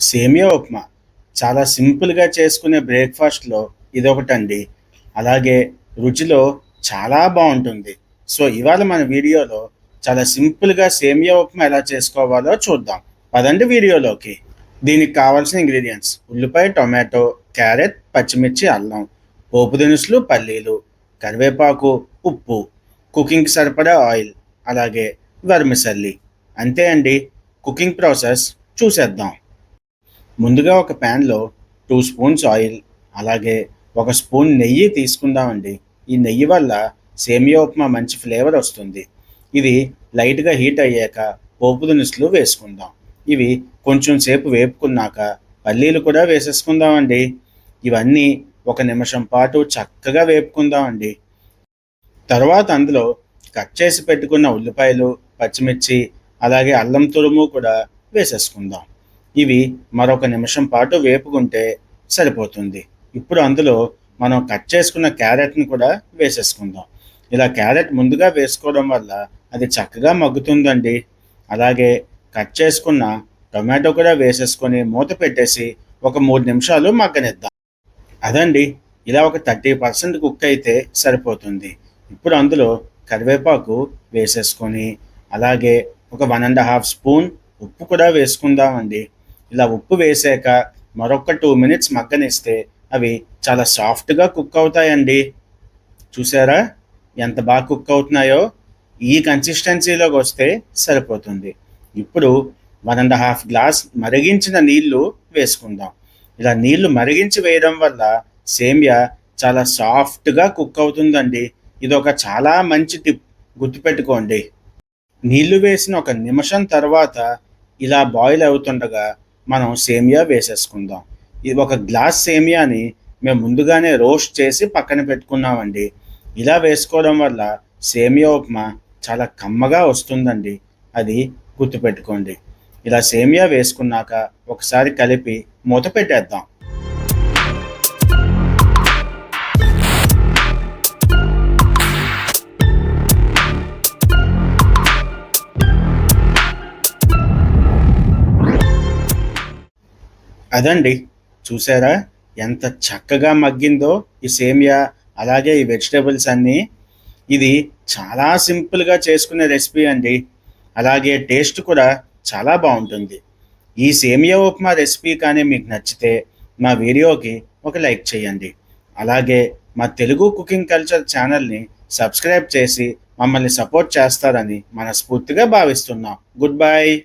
సేమియా ఉప్మా. చాలా సింపుల్గా చేసుకునే బ్రేక్ఫాస్ట్లో ఇదొకటండి. అలాగే రుచిలో చాలా బాగుంటుంది. సో ఇవాళ మన వీడియోలో చాలా సింపుల్గా సేమియా ఉప్మా ఎలా చేసుకోవాలో చూద్దాం. పదండి వీడియోలోకి. దీనికి కావాల్సిన ఇంగ్రీడియంట్స్ ఉల్లిపాయ టొమాటో క్యారెట్ పచ్చిమిర్చి అల్లం పోపు దినుసులు పల్లీలు కరివేపాకు ఉప్పు కుకింగ్కి సరిపడా ఆయిల్ అలాగే వర్మిసల్లి. అంతే అండి. కుకింగ్ ప్రాసెస్ చూసేద్దాం. ముందుగా ఒక ప్యాన్లో టూ స్పూన్స్ ఆయిల్ అలాగే ఒక స్పూన్ నెయ్యి తీసుకుందామండి. ఈ నెయ్యి వల్ల సేమియా ఉప్మా మంచి ఫ్లేవర్ వస్తుంది. ఇది లైట్గా హీట్ అయ్యాక పోపు దినుసులు వేసుకుందాం. ఇవి కొంచెం సేపు వేపుకున్నాక పల్లీలు కూడా వేసేసుకుందామండి. ఇవన్నీ ఒక నిమిషం పాటు చక్కగా వేపుకుందామండి. తర్వాత అందులో కట్ చేసి పెట్టుకున్న ఉల్లిపాయలు పచ్చిమిర్చి అలాగే అల్లం తురుము కూడా వేసేసుకుందాం. ఇవి మరొక నిమిషం పాటు వేపుకుంటే సరిపోతుంది. ఇప్పుడు అందులో మనం కట్ చేసుకున్న క్యారెట్ని కూడా వేసేసుకుందాం. ఇలా క్యారెట్ ముందుగా వేసుకోవడం వల్ల అది చక్కగా మగ్గుతుందండి. అలాగే కట్ చేసుకున్న టొమాటో కూడా వేసేసుకొని మూత పెట్టేసి ఒక మూడు నిమిషాలు మగ్గనిద్దాం. అదండి ఇలా ఒక థర్టీ పర్సెంట్ కుక్ అయితే సరిపోతుంది. ఇప్పుడు అందులో కరివేపాకు వేసేసుకొని అలాగే ఒక వన్ అండ్ హాఫ్ స్పూన్ ఉప్పు కూడా వేసుకుందామండి. ఇలా ఉప్పు వేసాక మరొక టూ మినిట్స్ మగ్గనిస్తే అవి చాలా సాఫ్ట్గా కుక్ అవుతాయండి. చూసారా? ఎంత బాగా కుక్ అవుతున్నాయో? ఈ కన్సిస్టెన్సీలోకి వస్తే సరిపోతుంది. ఇప్పుడు వన్ అండ్ హాఫ్ గ్లాస్ మరిగించిన నీళ్ళు వేసుకుందాం. ఇలా నీళ్ళు మరిగించి వేయడం వల్ల సేమియా చాలా సాఫ్ట్గా కుక్ అవుతుందండి. ఇది ఒక చాలా మంచి టిప్ గుర్తుపెట్టుకోండి. నీళ్ళు వేసిన ఒక నిమిషం తర్వాత ఇలా బాయిల్ అవుతుండగా మనం సేమియా వేసేసుకుందాం. ఇది ఒక గ్లాస్ సేమియాని మేము ముందుగానే రోస్ట్ చేసి పక్కన పెట్టుకున్నామండి. ఇలా వేసుకోవడం వల్ల సేమియా ఉప్మా చాలా కమ్మగా వస్తుందండి. అది గుర్తుపెట్టుకోండి. ఇలా సేమియా వేసుకున్నాక ఒకసారి కలిపి మూత పెట్టేద్దాం. అదండి. చూసారా? ఎంత చక్కగా మగ్గిందో ఈ సేమియా అలాగే ఈ వెజిటేబుల్స్ అన్నీ. ఇది చాలా సింపుల్గా చేసుకునే రెసిపీ అండి. అలాగే టేస్ట్ కూడా చాలా బాగుంటుంది. ఈ సేమియా ఉప్మా రెసిపీ కానీ మీకు నచ్చితే మా వీడియోకి ఒక లైక్ చేయండి. అలాగే మా తెలుగు కుకింగ్ కల్చర్ ఛానల్ని సబ్స్క్రైబ్ చేసి మమ్మల్ని సపోర్ట్ చేస్తారని మనస్ఫూర్తిగా భావిస్తున్నాం. Good bye.